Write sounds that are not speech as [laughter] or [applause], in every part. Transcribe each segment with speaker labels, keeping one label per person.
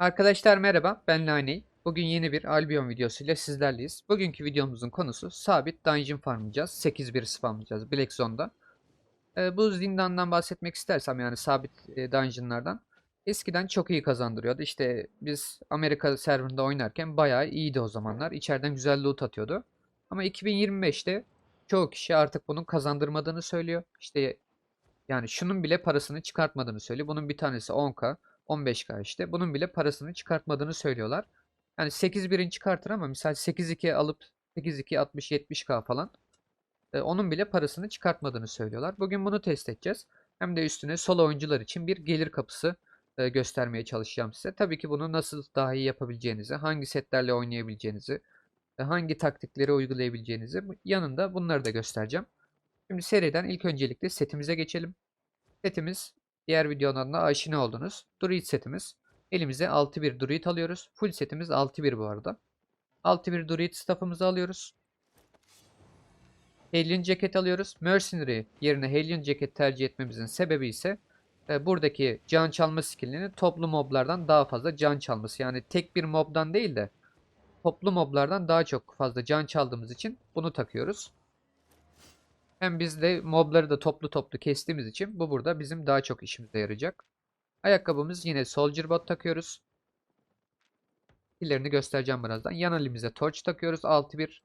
Speaker 1: Arkadaşlar merhaba, ben Laney. Bugün yeni bir Albion videosuyla sizlerleyiz. Bugünkü videomuzun konusu sabit dungeon farmlayacağız. 8-1 spamlayacağız Black Zone'da. Ee, bu zindandan bahsetmek istersem yani sabit e, dungeonlardan. Eskiden çok iyi kazandırıyordu. İşte biz Amerika serverında oynarken bayağı iyiydi o zamanlar. İçeriden güzel loot atıyordu. Ama 2025'te çoğu kişi artık bunun kazandırmadığını söylüyor. İşte yani şunun bile parasını çıkartmadığını söylüyor. Bunun bir tanesi 10k. 15K işte. Bunun bile parasını çıkartmadığını söylüyorlar. Yani 8 birin çıkartır ama misal 8-2 alıp 8-2 60-70K falan. e, onun bile parasını çıkartmadığını söylüyorlar. Bugün bunu test edeceğiz. Hem de üstüne solo oyuncular için bir gelir kapısı e, göstermeye çalışacağım size. Tabii ki bunu nasıl daha iyi yapabileceğinizi, hangi setlerle oynayabileceğinizi, e, hangi taktikleri uygulayabileceğinizi yanında bunları da göstereceğim. Şimdi seriden ilk öncelikle setimize geçelim. Setimiz Diğer videolardan da aşina oldunuz. Druid setimiz. Elimize 6-1 Druid alıyoruz. Full setimiz 6-1 bu arada. 6-1 Druid staff'ımızı alıyoruz. Alien Jacket alıyoruz. Mercenary yerine Alien Jacket tercih etmemizin sebebi ise e, buradaki can çalma skillini toplu moblardan daha fazla can çalması. Yani tek bir mobdan değil de toplu moblardan daha çok fazla can çaldığımız için bunu takıyoruz. Hem biz de mobları da toplu toplu kestiğimiz için bu burada bizim daha çok işimize yarayacak. Ayakkabımız yine Soldier Bot takıyoruz. Skill'lerini göstereceğim birazdan. Yan elimize Torch takıyoruz 6-1.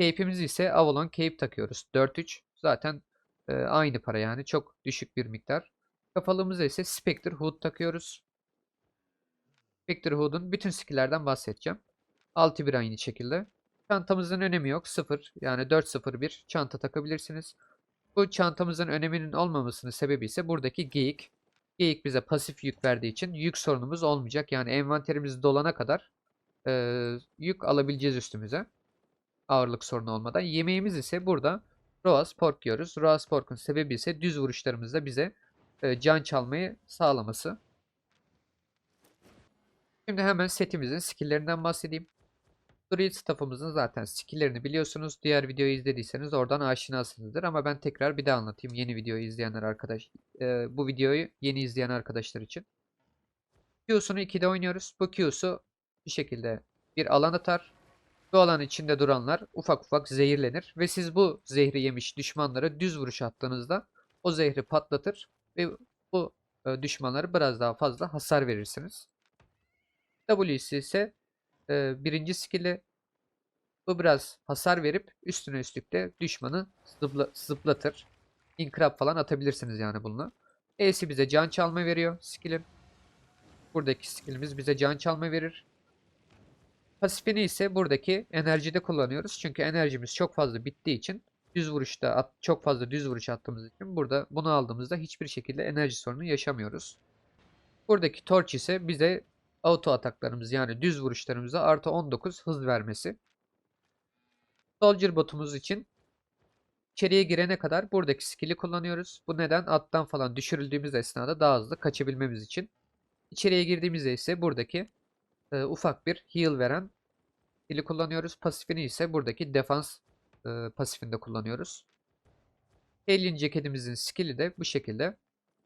Speaker 1: Cape'imiz ise Avalon Cape takıyoruz 4-3. Zaten e, aynı para yani çok düşük bir miktar. Kafalığımıza ise Spectre Hood takıyoruz. Spectre Hood'un bütün skill'lerden bahsedeceğim. 6-1 aynı şekilde. Çantamızın önemi yok. 0 yani 401 çanta takabilirsiniz. Bu çantamızın öneminin olmamasının sebebi ise buradaki geyik. Geyik bize pasif yük verdiği için yük sorunumuz olmayacak. Yani envanterimiz dolana kadar eee, yük alabileceğiz üstümüze. Ağırlık sorunu olmadan. Yemeğimiz ise burada Roas Pork yiyoruz. Roas Pork'un sebebi ise düz vuruşlarımızda bize eee, can çalmayı sağlaması. Şimdi hemen setimizin skill'lerinden bahsedeyim. Druid staff'ımızın zaten skill'lerini biliyorsunuz. Diğer videoyu izlediyseniz oradan aşinasınızdır. Ama ben tekrar bir daha anlatayım yeni videoyu izleyenler arkadaş. e, bu videoyu yeni izleyen arkadaşlar için. Q'sunu 2'de oynuyoruz. Bu Q'su bir şekilde bir alan atar. Bu alan içinde duranlar ufak ufak zehirlenir. Ve siz bu zehri yemiş düşmanlara düz vuruş attığınızda o zehri patlatır. Ve bu e, düşmanlara biraz daha fazla hasar verirsiniz. W'si ise e, birinci skill'i bu biraz hasar verip üstüne üstlük de düşmanı zıpla- zıplatır. Inkrab falan atabilirsiniz yani bununla. E'si bize can çalma veriyor skill'in. Buradaki skill'imiz bize can çalma verir. Pasifini ise buradaki enerjide kullanıyoruz. Çünkü enerjimiz çok fazla bittiği için düz vuruşta at- çok fazla düz vuruş attığımız için burada bunu aldığımızda hiçbir şekilde enerji sorunu yaşamıyoruz. Buradaki torch ise bize auto ataklarımız yani düz vuruşlarımıza artı 19 hız vermesi. Soldier botumuz için içeriye girene kadar buradaki skill'i kullanıyoruz. Bu neden attan falan düşürüldüğümüz esnada daha hızlı kaçabilmemiz için. İçeriye girdiğimizde ise buradaki e, ufak bir heal veren skill'i kullanıyoruz. Pasifini ise buradaki defans e, pasifinde kullanıyoruz. Alien ceketimizin skill'i de bu şekilde.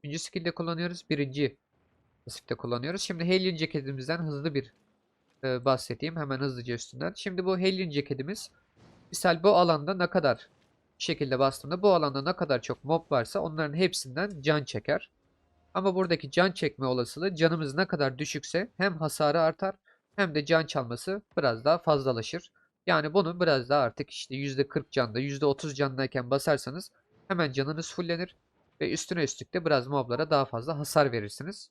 Speaker 1: Üçüncü skill'de kullanıyoruz. Birinci pasifte kullanıyoruz. Şimdi Alien ceketimizden hızlı bir e, bahsedeyim. Hemen hızlıca üstünden. Şimdi bu Alien ceketimiz misal bu alanda ne kadar şekilde bastığımda bu alanda ne kadar çok mob varsa onların hepsinden can çeker. Ama buradaki can çekme olasılığı canımız ne kadar düşükse hem hasarı artar hem de can çalması biraz daha fazlalaşır. Yani bunu biraz daha artık işte %40 canda %30 candayken basarsanız hemen canınız fullenir ve üstüne üstlük de biraz moblara daha fazla hasar verirsiniz.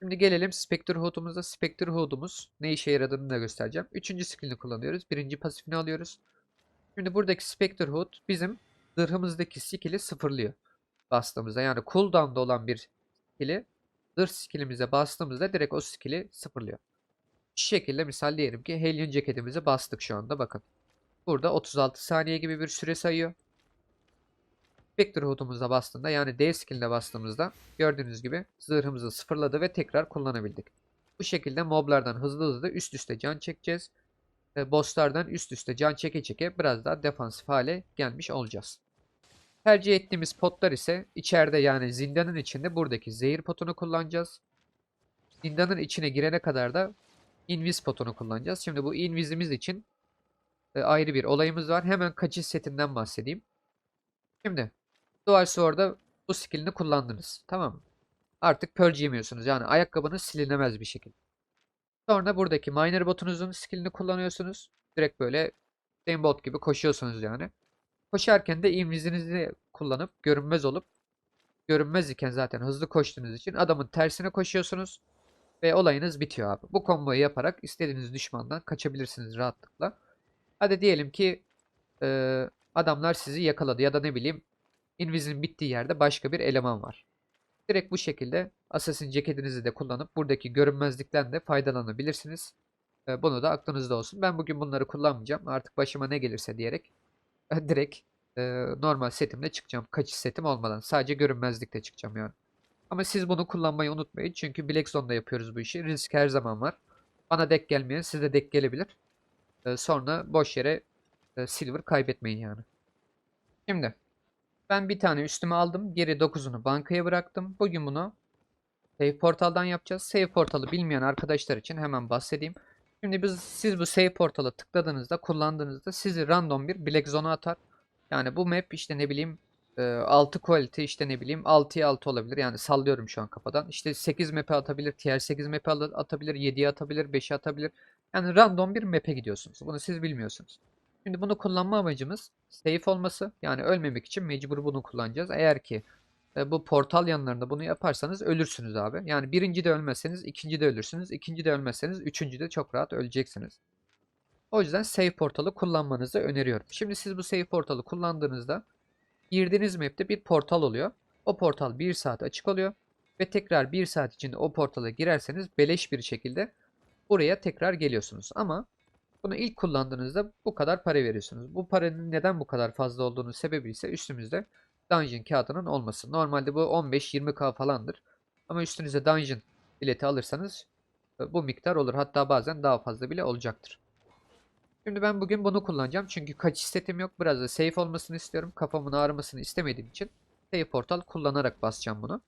Speaker 1: Şimdi gelelim Spectre Hood'umuza. Spectre Hood'umuz ne işe yaradığını da göstereceğim. Üçüncü skillini kullanıyoruz. Birinci pasifini alıyoruz. Şimdi buradaki Spectre Hood bizim zırhımızdaki skill'i sıfırlıyor. Bastığımızda yani cooldown'da olan bir skill'i zırh skill'imize bastığımızda direkt o skill'i sıfırlıyor. Şu şekilde misal diyelim ki Hellion ceketimizi bastık şu anda bakın. Burada 36 saniye gibi bir süre sayıyor. Spectre Hood'umuza bastığında yani D skill'ine bastığımızda gördüğünüz gibi zırhımızı sıfırladı ve tekrar kullanabildik. Bu şekilde moblardan hızlı hızlı üst üste can çekeceğiz. E, bosslardan üst üste can çeke çeke biraz daha defansif hale gelmiş olacağız. Tercih ettiğimiz potlar ise içeride yani zindanın içinde buradaki zehir potunu kullanacağız. zindanın içine girene kadar da invis potunu kullanacağız. Şimdi bu invisimiz için e, ayrı bir olayımız var. Hemen kaçış setinden bahsedeyim. Şimdi Dual Sword'da bu skillini kullandınız. Tamam mı? Artık purge yemiyorsunuz. Yani ayakkabınız silinemez bir şekilde. Sonra buradaki miner botunuzun skillini kullanıyorsunuz. Direkt böyle bot gibi koşuyorsunuz yani. Koşarken de invizinizi kullanıp görünmez olup görünmez iken zaten hızlı koştuğunuz için adamın tersine koşuyorsunuz ve olayınız bitiyor abi. Bu komboyu yaparak istediğiniz düşmandan kaçabilirsiniz rahatlıkla. Hadi diyelim ki e, adamlar sizi yakaladı ya da ne bileyim invizin bittiği yerde başka bir eleman var. Direkt bu şekilde Assassin ceketinizi de kullanıp buradaki görünmezlikten de faydalanabilirsiniz. E, bunu da aklınızda olsun. Ben bugün bunları kullanmayacağım. Artık başıma ne gelirse diyerek [laughs] direkt e, normal setimle çıkacağım. Kaçış setim olmadan. Sadece görünmezlikle çıkacağım yani. Ama siz bunu kullanmayı unutmayın. Çünkü Black Zone'da yapıyoruz bu işi. Risk her zaman var. Bana dek gelmeyen size dek gelebilir. E, sonra boş yere e, silver kaybetmeyin yani. Şimdi ben bir tane üstüme aldım. Geri 9'unu bankaya bıraktım. Bugün bunu Save Portal'dan yapacağız. Save Portal'ı bilmeyen arkadaşlar için hemen bahsedeyim. Şimdi biz siz bu Save Portal'a tıkladığınızda, kullandığınızda sizi random bir Black Zone'a atar. Yani bu map işte ne bileyim e, 6 quality işte ne bileyim 6'ya 6 olabilir. Yani sallıyorum şu an kafadan. İşte 8 map'e atabilir, tier 8 map'e atabilir, 7'ye atabilir, 5'e atabilir. Yani random bir map'e gidiyorsunuz. Bunu siz bilmiyorsunuz. Şimdi bunu kullanma amacımız safe olması. Yani ölmemek için mecbur bunu kullanacağız. Eğer ki e, bu portal yanlarında bunu yaparsanız ölürsünüz abi. Yani birinci de ölmezseniz ikinci de ölürsünüz. ikinci de ölmezseniz üçüncü de çok rahat öleceksiniz. O yüzden save portalı kullanmanızı öneriyorum. Şimdi siz bu save portalı kullandığınızda girdiğiniz map'te bir portal oluyor. O portal 1 saat açık oluyor. Ve tekrar 1 saat içinde o portala girerseniz beleş bir şekilde buraya tekrar geliyorsunuz. Ama bunu ilk kullandığınızda bu kadar para veriyorsunuz. Bu paranın neden bu kadar fazla olduğunu sebebi ise üstümüzde dungeon kağıdının olması. Normalde bu 15-20k falandır. Ama üstünüze dungeon bileti alırsanız e, bu miktar olur. Hatta bazen daha fazla bile olacaktır. Şimdi ben bugün bunu kullanacağım. Çünkü kaçış setim yok. Biraz da safe olmasını istiyorum. Kafamın ağrımasını istemediğim için save portal kullanarak basacağım bunu.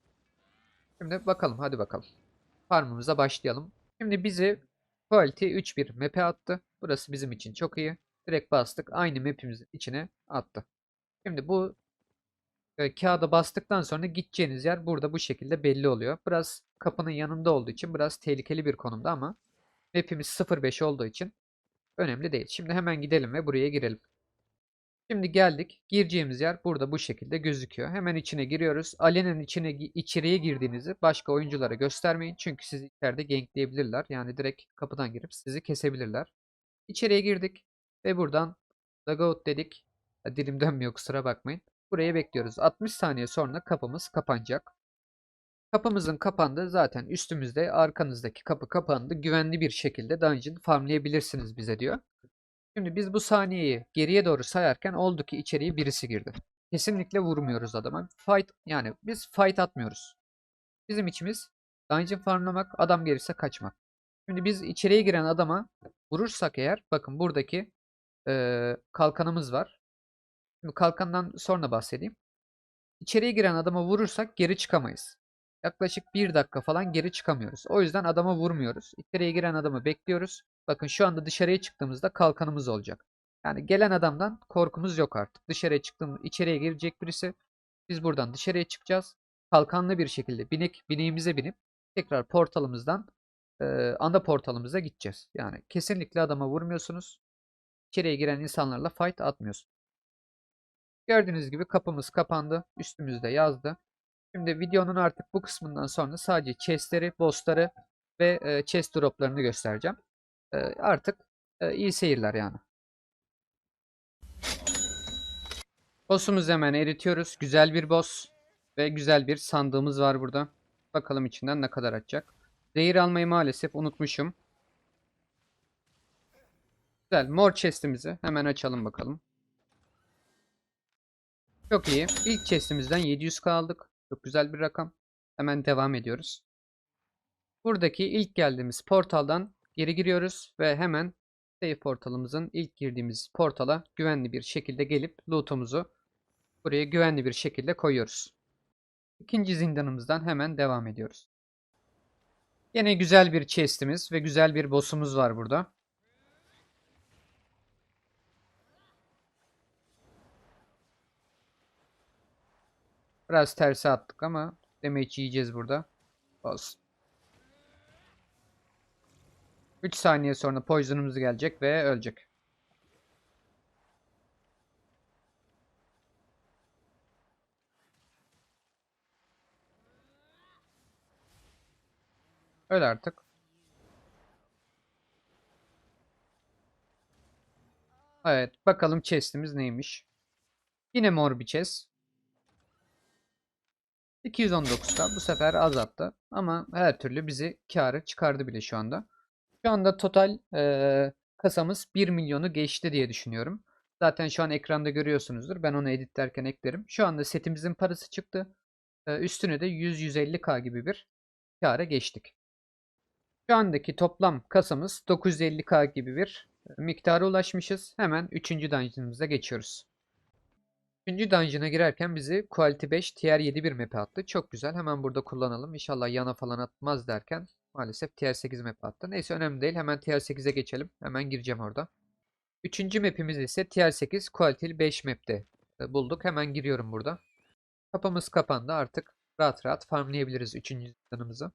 Speaker 1: Şimdi bakalım hadi bakalım. Farmımıza başlayalım. Şimdi bizi Quality 3.1 map'e attı. Burası bizim için çok iyi. Direkt bastık. Aynı map'imizin içine attı. Şimdi bu e, kağıda bastıktan sonra gideceğiniz yer burada bu şekilde belli oluyor. Biraz kapının yanında olduğu için biraz tehlikeli bir konumda ama map'imiz 0.5 olduğu için önemli değil. Şimdi hemen gidelim ve buraya girelim. Şimdi geldik. Gireceğimiz yer burada bu şekilde gözüküyor. Hemen içine giriyoruz. Ali'nin içine içeriye girdiğinizi başka oyunculara göstermeyin. Çünkü sizi içeride gankleyebilirler. Yani direkt kapıdan girip sizi kesebilirler. İçeriye girdik ve buradan logout dedik. Dilim [laughs] dönmüyor kusura bakmayın. Buraya bekliyoruz. 60 saniye sonra kapımız kapanacak. Kapımızın kapandığı zaten üstümüzde arkanızdaki kapı kapandı. Güvenli bir şekilde dungeon farmlayabilirsiniz bize diyor. Şimdi biz bu saniyeyi geriye doğru sayarken oldu ki içeriye birisi girdi. Kesinlikle vurmuyoruz adama. Fight yani biz fight atmıyoruz. Bizim içimiz dungeon farmlamak, adam gelirse kaçmak. Şimdi biz içeriye giren adama vurursak eğer bakın buradaki e, kalkanımız var. Şimdi kalkandan sonra bahsedeyim. İçeriye giren adama vurursak geri çıkamayız. Yaklaşık bir dakika falan geri çıkamıyoruz. O yüzden adama vurmuyoruz. İçeriye giren adamı bekliyoruz. Bakın şu anda dışarıya çıktığımızda kalkanımız olacak. Yani gelen adamdan korkumuz yok artık. Dışarıya çıktığımız, içeriye girecek birisi. Biz buradan dışarıya çıkacağız. Kalkanlı bir şekilde binek, bineğimize binip tekrar portalımızdan ana portalımıza gideceğiz. Yani kesinlikle adama vurmuyorsunuz. İçeriye giren insanlarla fight atmıyorsunuz. Gördüğünüz gibi kapımız kapandı. Üstümüzde yazdı. Şimdi videonun artık bu kısmından sonra sadece chestleri, bossları ve e, chest droplarını göstereceğim. E, artık e, iyi seyirler yani. Boss'umuzu hemen eritiyoruz. Güzel bir boss ve güzel bir sandığımız var burada. Bakalım içinden ne kadar açacak. Zehir almayı maalesef unutmuşum. Güzel. Mor chest'imizi hemen açalım bakalım. Çok iyi. İlk chest'imizden 700 kaldık. Çok güzel bir rakam. Hemen devam ediyoruz. Buradaki ilk geldiğimiz portaldan geri giriyoruz ve hemen save portalımızın ilk girdiğimiz portala güvenli bir şekilde gelip loot'umuzu buraya güvenli bir şekilde koyuyoruz. İkinci zindanımızdan hemen devam ediyoruz. Yine güzel bir chest'imiz ve güzel bir boss'umuz var burada. Biraz terse attık ama damage yiyeceğiz burada. Olsun. 3 saniye sonra poison'umuz gelecek ve ölecek. Öl artık. Evet, bakalım chest'imiz neymiş. Yine mor bir chest. 219k bu sefer az attı ama her türlü bizi kârı çıkardı bile şu anda. Şu anda total eee, kasamız 1 milyonu geçti diye düşünüyorum. Zaten şu an ekranda görüyorsunuzdur. Ben onu editlerken eklerim. Şu anda setimizin parası çıktı. Eee, üstüne de 100-150k gibi bir kâra geçtik. Şu andaki toplam kasamız 950k gibi bir e, miktara ulaşmışız. Hemen 3. dungeon'ımıza geçiyoruz. 3. dungeon'a girerken bizi Quality 5 Tier 7 bir map'e attı. Çok güzel. Hemen burada kullanalım. İnşallah yana falan atmaz derken maalesef Tier 8 map'e attı. Neyse önemli değil. Hemen Tier 8'e geçelim. Hemen gireceğim orada. Üçüncü map'imiz ise Tier 8 Quality 5 map'te e, bulduk. Hemen giriyorum burada. Kapımız kapandı. Artık rahat rahat farmlayabiliriz 3. dungeon'ımızı.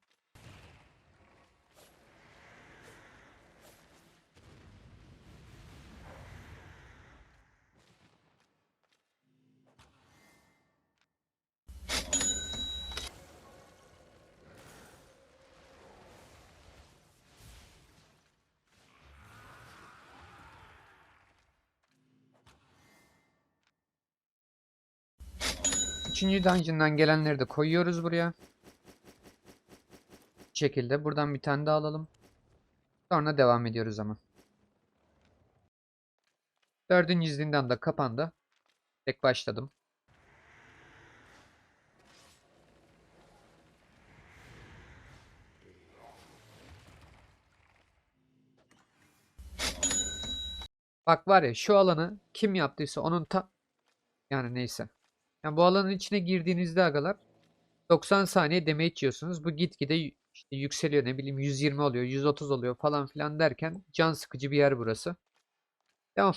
Speaker 1: Üçüncü dungeon'dan gelenleri de koyuyoruz buraya. Bu şekilde. Buradan bir tane daha alalım. Sonra devam ediyoruz ama. Dördüncü zindan da kapandı. Tek başladım. Bak var ya şu alanı kim yaptıysa onun ta... Yani neyse. Yani bu alanın içine girdiğinizde agalar 90 saniye damage yiyorsunuz. Bu gitgide işte yükseliyor ne bileyim 120 oluyor, 130 oluyor falan filan derken can sıkıcı bir yer burası. Devam.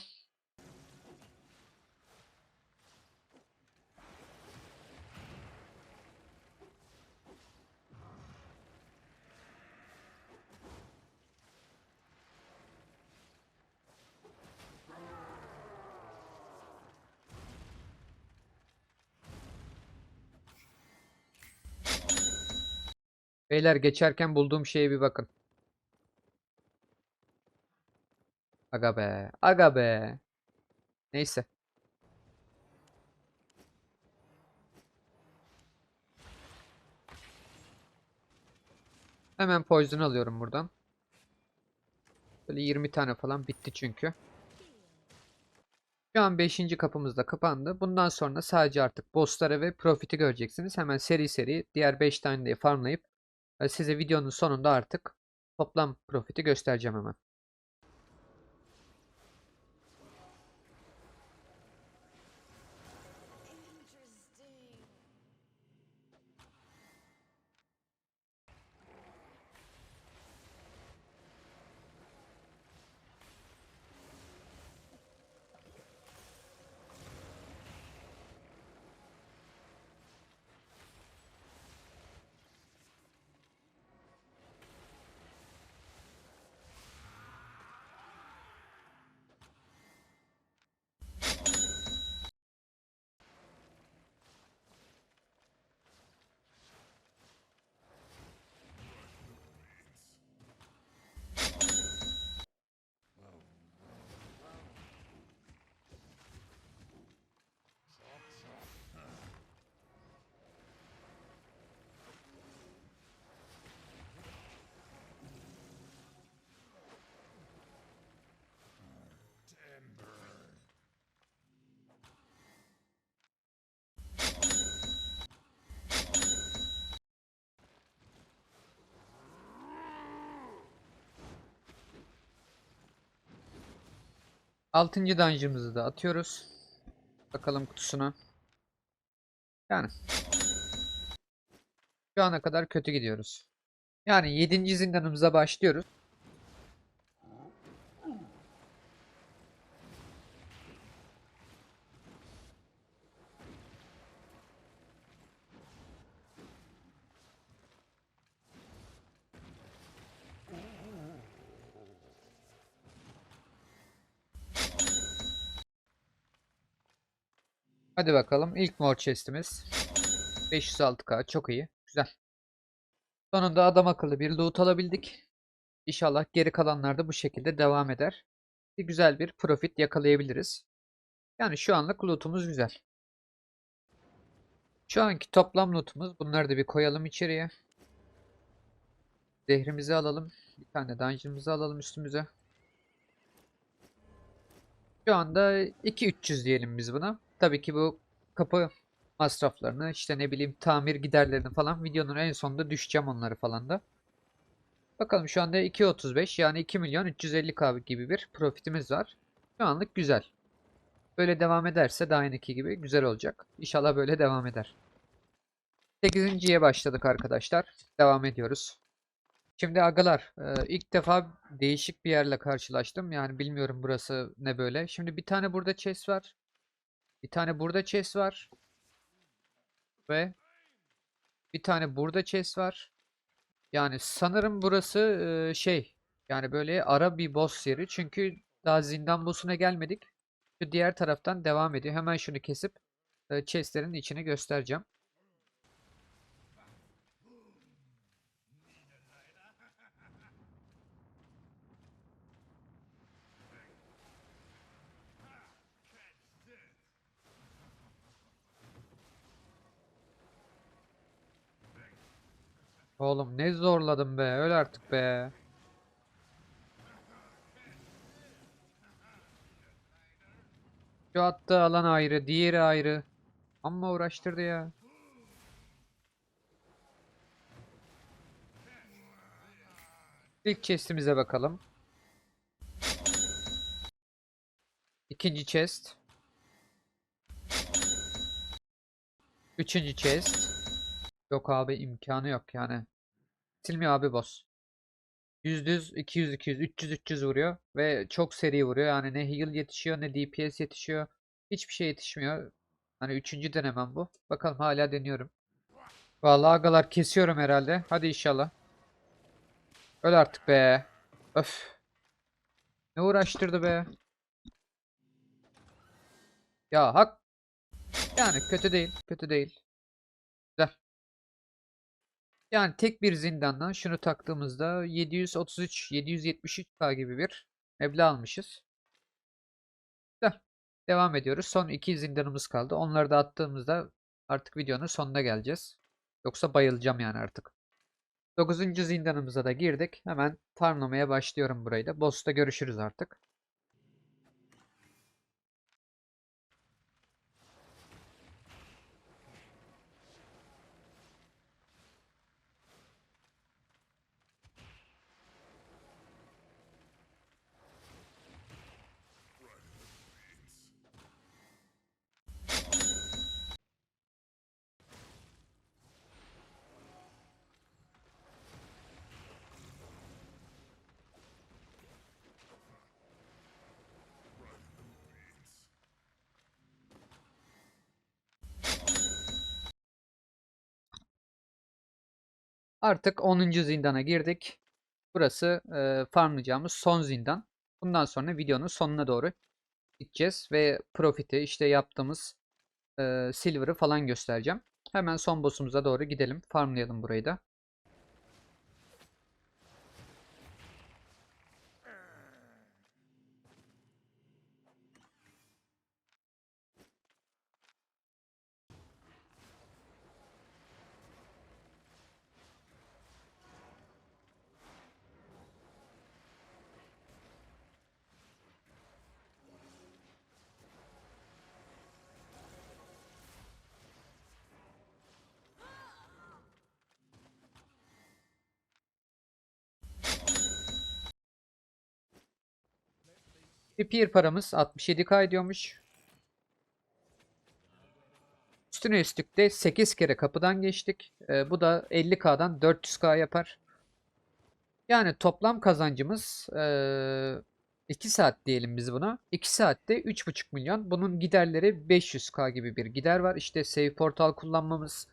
Speaker 1: Beyler geçerken bulduğum şeye bir bakın. Aga be. Aga be. Neyse. Hemen poison alıyorum buradan. Böyle 20 tane falan bitti çünkü. Şu an 5. kapımız da kapandı. Bundan sonra sadece artık bossları ve profit'i göreceksiniz. Hemen seri seri diğer 5 tane de farmlayıp size videonun sonunda artık toplam profit'i göstereceğim hemen. Altıncı dungeon'ımızı da atıyoruz. Bakalım kutusuna. Yani. Şu ana kadar kötü gidiyoruz. Yani 7. zindanımıza başlıyoruz. Hadi bakalım. İlk mor chest'imiz. 506k çok iyi. Güzel. Sonunda adam akıllı bir loot alabildik. İnşallah geri kalanlar da bu şekilde devam eder. Bir güzel bir profit yakalayabiliriz. Yani şu anlık lootumuz güzel. Şu anki toplam lootumuz. Bunları da bir koyalım içeriye. Zehrimizi alalım. Bir tane dungeon'ımızı alalım üstümüze. Şu anda 2-300 diyelim biz buna. Tabii ki bu kapı masraflarını işte ne bileyim tamir giderlerini falan videonun en sonunda düşeceğim onları falan da. Bakalım şu anda 2.35 yani 2 milyon 350 k gibi bir profitimiz var. Şu anlık güzel. Böyle devam ederse daha önceki gibi güzel olacak. İnşallah böyle devam eder. 8.ye başladık arkadaşlar. Devam ediyoruz. Şimdi agalar e, ilk defa değişik bir yerle karşılaştım. Yani bilmiyorum burası ne böyle. Şimdi bir tane burada chest var. Bir tane burada chest var. Ve bir tane burada chest var. Yani sanırım burası e, şey yani böyle ara bir boss yeri. Çünkü daha zindan boss'una gelmedik. Şu diğer taraftan devam ediyor. Hemen şunu kesip e, chestlerin içini göstereceğim. Oğlum ne zorladım be. Öl artık be. Şu attığı alan ayrı, diğeri ayrı. Amma uğraştırdı ya. İlk chest'imize bakalım. İkinci chest. Üçüncü chest. Yok abi imkanı yok yani. Silmiyor abi boss. %100, 200, 200, 300, 300 vuruyor ve çok seri vuruyor. Yani ne heal yetişiyor ne DPS yetişiyor. Hiçbir şey yetişmiyor. Hani üçüncü denemem bu. Bakalım hala deniyorum. Vallahi agalar kesiyorum herhalde. Hadi inşallah. Öl artık be. Öf. Ne uğraştırdı be. Ya hak. Yani kötü değil. Kötü değil. Yani tek bir zindandan şunu taktığımızda 733 773k gibi bir meblağ almışız. Güzel. Devam ediyoruz. Son iki zindanımız kaldı. Onları da attığımızda artık videonun sonuna geleceğiz. Yoksa bayılacağım yani artık. 9. zindanımıza da girdik. Hemen farmlamaya başlıyorum burayı da. Boss'ta görüşürüz artık. Artık 10. zindana girdik. Burası e, farmlayacağımız son zindan. Bundan sonra videonun sonuna doğru gideceğiz ve profiti işte yaptığımız e, silver'ı falan göstereceğim. Hemen son boss'umuza doğru gidelim. Farmlayalım burayı da. Peer paramız 67k ediyormuş. Üstüne üstlük de 8 kere kapıdan geçtik. Ee, bu da 50k'dan 400k yapar. Yani toplam kazancımız eee 2 saat diyelim biz buna. 2 saatte 3,5 milyon. Bunun giderleri 500k gibi bir gider var. İşte Save Portal kullanmamız,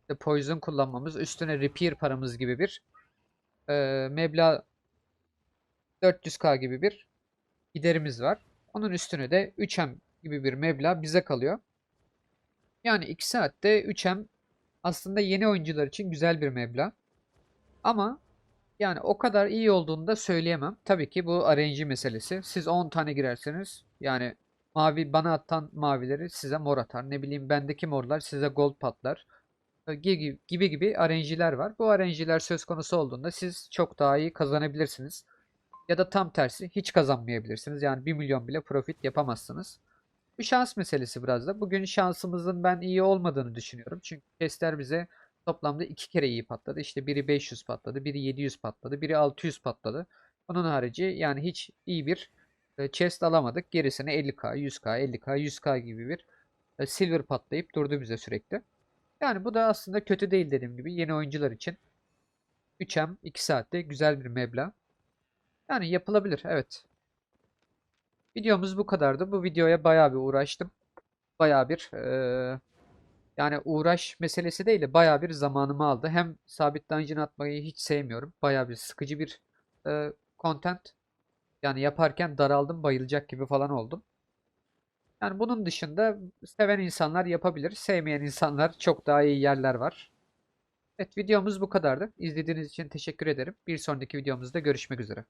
Speaker 1: işte Poison kullanmamız, üstüne Repair paramız gibi bir eee meblağ 400k gibi bir giderimiz var. Onun üstüne de 3M gibi bir meblağ bize kalıyor. Yani 2 saatte 3M aslında yeni oyuncular için güzel bir meblağ. Ama yani o kadar iyi olduğunu da söyleyemem. Tabii ki bu RNG meselesi. Siz 10 tane girerseniz yani mavi bana atan mavileri size mor atar. Ne bileyim bendeki morlar size gold patlar. E, Gibi gibi, gibi RNG'ler var. Bu RNG'ler söz konusu olduğunda siz çok daha iyi kazanabilirsiniz. Ya da tam tersi hiç kazanmayabilirsiniz. Yani 1 milyon bile profit yapamazsınız. Bu şans meselesi biraz da. Bugün şansımızın ben iyi olmadığını düşünüyorum. Çünkü testler bize toplamda iki kere iyi patladı. İşte biri 500 patladı, biri 700 patladı, biri 600 patladı. Onun harici yani hiç iyi bir e, chest alamadık. Gerisine 50k, 100k, 50k, 100k gibi bir e, silver patlayıp durdu bize sürekli. Yani bu da aslında kötü değil dediğim gibi yeni oyuncular için 3M 2 saatte güzel bir meblağ. Yani yapılabilir evet. Videomuz bu kadardı. Bu videoya bayağı bir uğraştım. Bayağı bir eee, yani uğraş meselesi değil de bayağı bir zamanımı aldı. Hem sabit dungeon atmayı hiç sevmiyorum. Bayağı bir sıkıcı bir eee, content. Yani yaparken daraldım, bayılacak gibi falan oldum. Yani bunun dışında seven insanlar yapabilir. Sevmeyen insanlar çok daha iyi yerler var. Evet videomuz bu kadardı. İzlediğiniz için teşekkür ederim. Bir sonraki videomuzda görüşmek üzere.